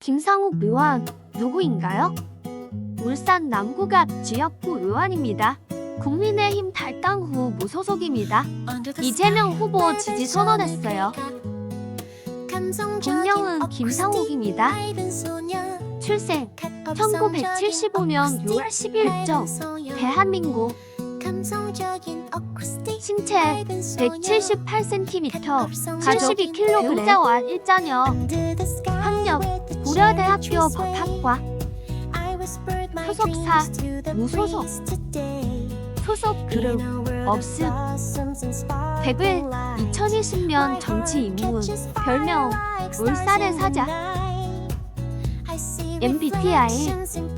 김상욱 의원 누구인가요? 울산 남구갑 지역구 의원입니다. 국민의힘 탈당 후 무소속입니다. 이재명 후보 지지 선언했어요. 본명은 김상욱입니다. 출생 1975년 6월 10일정 대한민국 신체 178cm 가족 72kg 배우자와 일자녀 학력 고려대학교 법학과 소속사 무소속 소속 그룹 없음 백을 2020년 정치 입문 별명 울산의 사자. MBTI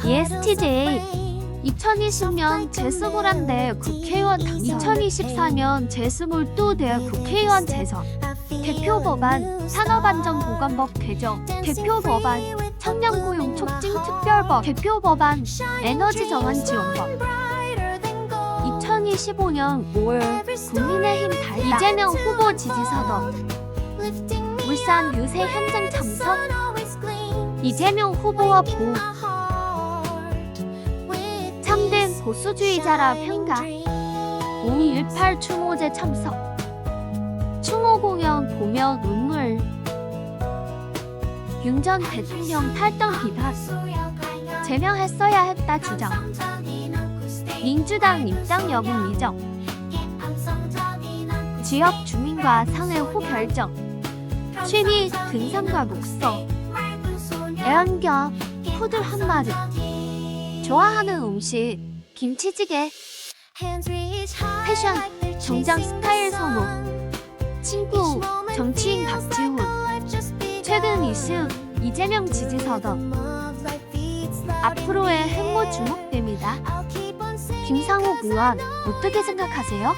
ESTJ 2020년 제21대 국회의원 당선 2024년 제22대 국회의원 재선 대표 법안 산업안전보건법 개정 대표 법안 청년고용 촉진 특별법 대표 법안 에너지 정환 지원법. 2025년 5월 국민의힘 달당 이재명 후보 지지 선언. 울산 유세 현장 참석. 이재명 후보와 보. 참된 보수주의자라 평가. 5.18 추모제 참석 추모 공연 보며 눈물. 윤 전 대통령 탈당 비판. 제명했어야 했다 주장 민주당 입당 여부 미정. 지역 주민과 상회 후 결정. 취미 등산과 목서. 애완견 푸들 한 마리 좋아하는 음식 김치찌개. 패션 정장 스타일 선호 정치인 박지훈. 최근 이슈 이재명 지지 선언 앞으로의 행보 주목됩니다. 김상욱 의원 어떻게 생각하세요?